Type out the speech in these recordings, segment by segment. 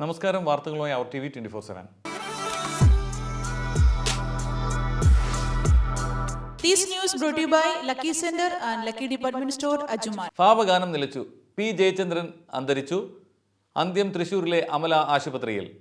നമസ്കാരം വാർത്തകളുമായി അവർ T V twenty four seven. ഭാവഗാനം നിലച്ചു. പി. ജയചന്ദ്രൻ അന്തരിച്ചു. അന്ത്യം തൃശൂരിലെ അമല ആശുപത്രിയിൽ.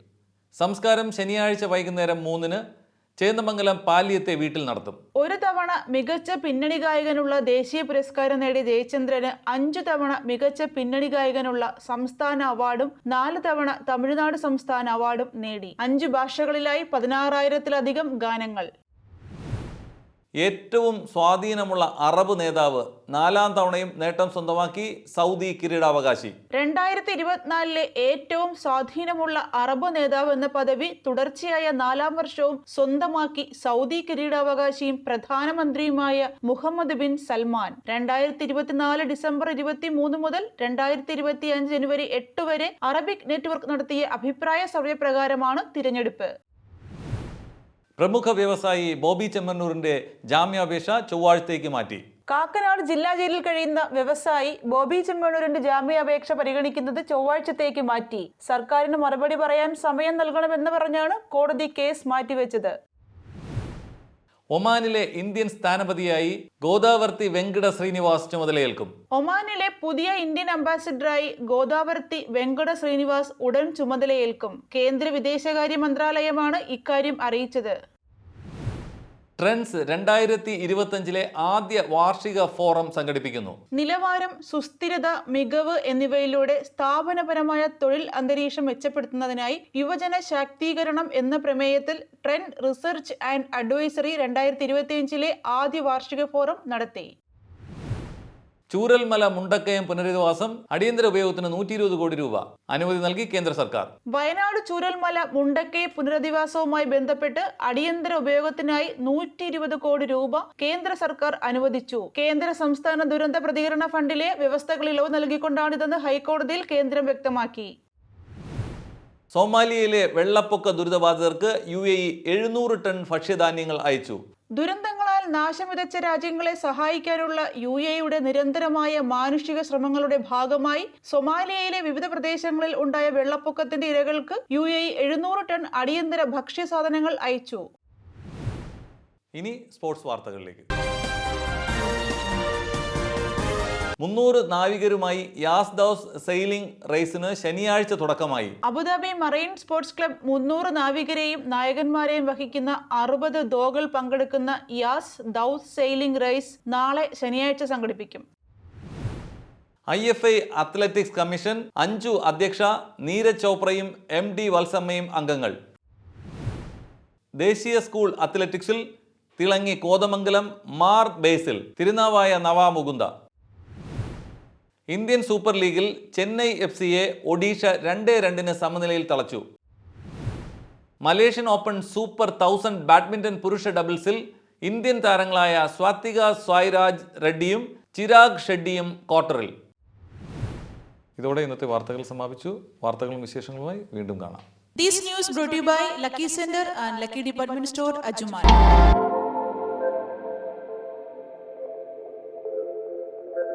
സംസ്കാരം ശനിയാഴ്ച വൈകുന്നേരം മൂന്നിന് ചേന്ദമംഗലം പാലിയത്തെ വീട്ടിൽ നടത്തും. ഒരു തവണ മികച്ച പിന്നണി ഗായകനുള്ള ദേശീയ പുരസ്കാരം നേടിയ ജയചന്ദ്രന് അഞ്ചു തവണ മികച്ച പിന്നണി ഗായകനുള്ള സംസ്ഥാന അവാർഡും നാല് തവണ തമിഴ്നാട് സംസ്ഥാന അവാർഡും നേടി. അഞ്ചു ഭാഷകളിലായി പതിനാറായിരത്തിലധികം ഗാനങ്ങൾ. ഏറ്റവും സ്വാധീനമുള്ള അറബ് നേതാവ് നാലാം തവണയും നേട്ടം സ്വന്തമാക്കി സൗദി കിരീടാവകാശി. രണ്ടായിരത്തി ഇരുപത്തിനാലിലെ ഏറ്റവും സ്വാധീനമുള്ള അറബ് നേതാവ് എന്ന പദവി തുടർച്ചയായ നാലാം വർഷവും സ്വന്തമാക്കി സൗദി കിരീടാവകാശിയും പ്രധാനമന്ത്രിയുമായ മുഹമ്മദ് ബിൻ സൽമാൻ. രണ്ടായിരത്തി ഇരുപത്തിനാല് ഡിസംബർ ഇരുപത്തി മൂന്ന് മുതൽ രണ്ടായിരത്തി ഇരുപത്തി അഞ്ച് ജനുവരി എട്ട് വരെ അറബിക് നെറ്റ്വർക്ക് നടത്തിയ അഭിപ്രായ സർവേ പ്രകാരമാണ് തിരഞ്ഞെടുപ്പ്. പ്രമുഖ വ്യവസായി ബോബി ചെമ്മണ്ണൂരിന്റെ ജാമ്യാപേക്ഷ ചൊവ്വാഴ്ചത്തേക്ക് മാറ്റി. കാക്കനാട് ജില്ലാ ജയിലിൽ കഴിയുന്ന വ്യവസായി ബോബി ചെമ്മണ്ണൂരിന്റെ ജാമ്യാപേക്ഷ പരിഗണിക്കുന്നത് ചൊവ്വാഴ്ചത്തേക്ക് മാറ്റി. സർക്കാരിന് മറുപടി പറയാൻ സമയം നൽകണമെന്ന് പറഞ്ഞാണ് കോടതി കേസ് മാറ്റിവെച്ചത്. ഒമാനിലെ ഇന്ത്യൻ സ്ഥാനപതിയായി ഗോദാവർത്തി വെങ്കട ശ്രീനിവാസ് ചുമതലയേൽക്കും. ഒമാനിലെ പുതിയ ഇന്ത്യൻ അംബാസിഡറായി ഗോദാവർത്തി വെങ്കട ശ്രീനിവാസ് ഉടൻ ചുമതലയേൽക്കും. കേന്ദ്ര വിദേശകാര്യ മന്ത്രാലയമാണ് ഇക്കാര്യം അറിയിച്ചത്. ട്രെൻഡ്സ് രണ്ടായിരത്തി ഇരുപത്തഞ്ചിലെ ആദ്യ വാർഷിക ഫോറം സംഘടിപ്പിക്കുന്നു. നിലവാരം സുസ്ഥിരത മികവ് എന്നിവയിലൂടെ സ്ഥാപനപരമായ തൊഴിൽ അന്തരീക്ഷം മെച്ചപ്പെടുത്തുന്നതിനായി യുവജന ശാക്തീകരണം എന്ന പ്രമേയത്തിൽ ട്രെൻഡ് റിസർച്ച് ആൻഡ് അഡ്വൈസറി രണ്ടായിരത്തി ഇരുപത്തിയഞ്ചിലെ ആദ്യ വാർഷിക ഫോറം നടത്തി. ചൂരൽമല മുണ്ടക്കയം പുനരധിവാസം അടിയന്തര ഉപയോഗത്തിന് നൂറ്റി ഇരുപത് കോടി രൂപ അനുമതി നൽകി കേന്ദ്ര സർക്കാർ. വയനാട് ചൂരൽമല മുണ്ടക്കയം പുനരധിവാസവുമായി ബന്ധപ്പെട്ട് അടിയന്തര ഉപയോഗത്തിനായി നൂറ്റി ഇരുപത് കോടി രൂപ കേന്ദ്ര സർക്കാർ അനുവദിച്ചു. കേന്ദ്ര സംസ്ഥാന ദുരന്ത പ്രതികരണ ഫണ്ടിലെ വ്യവസ്ഥകൾ ഇളവ് നൽകിക്കൊണ്ടാണിതെന്ന് ഹൈക്കോടതിയിൽ കേന്ദ്രം വ്യക്തമാക്കി. സോമാലിയയിലെ വെള്ളപ്പൊക്ക ദുരിതബാധിതർക്ക് യു എ ഇ എഴുന്നൂറ് ടൺ ഭക്ഷ്യധാന്യങ്ങൾ അയച്ചു. ദുരന്തങ്ങളാൽ നാശം വിതച്ച രാജ്യങ്ങളെ സഹായിക്കാനുള്ള യു എയുടെ നിരന്തരമായ മാനുഷിക ശ്രമങ്ങളുടെ ഭാഗമായി സൊമാലിയയിലെ വിവിധ പ്രദേശങ്ങളിൽ ഉണ്ടായ വെള്ളപ്പൊക്കത്തിന്റെ ഇരകൾക്ക് യു എ എഴുന്നൂറ് ടൺ അടിയന്തര ഭക്ഷ്യസാധനങ്ങൾ അയച്ചു. ഇനി സ്പോർട്സ് വാർത്തകളിലേക്ക്. മുന്നൂറ് നാവികരുമായി യാസ് ദോസ് സെയിലിംഗ് റേസിന് ശനിയാഴ്ച തുടക്കമായി. അബുദാബി മറൈൻ സ്പോർട്സ് ക്ലബ് മുന്നൂറ് നാവികരെയും നായകന്മാരെയും വഹിക്കുന്ന അറുപത് ദോകൾ പങ്കെടുക്കുന്ന യാസ് ദൌസ് സെയിലിംഗ് റേസ് നാളെ ശനിയാഴ്ച സംഘടിപ്പിക്കും. I F I athletics commission Anju അധ്യക്ഷ നീരജ് ചോപ്രയും എം ഡി വത്സമ്മയും അംഗങ്ങൾ. ദേശീയ സ്കൂൾ അത്ലറ്റിക്സിൽ തിളങ്ങി കോതമംഗലം മാർ ബേസിൽ തിരുനാവായ നവാമുകുന്ദ. ഇന്ത്യൻ സൂപ്പർ ലീഗിൽ ചെന്നൈ എഫ് സിയെ ഒഡീഷ രണ്ട് രണ്ടിന് സമനിലയിൽ തളച്ചു. Malaysian open super thousand badminton പുരുഷ ഡബിൾസിൽ ഇന്ത്യൻ താരങ്ങളായ സ്വാത്തിക സ്വായ്രാജ് റെഡ്ഡിയും ചിരാഗ് ഷെഡ്ഡിയും ക്വാർട്ടറിൽ. ഇതോടെ ഇന്നത്തെ വാർത്തകൾ സമാപിച്ചു. വാർത്തകളും വിശേഷങ്ങളുമായി വീണ്ടും കാണാം. These news brought to you by Lucky Center and Lucky.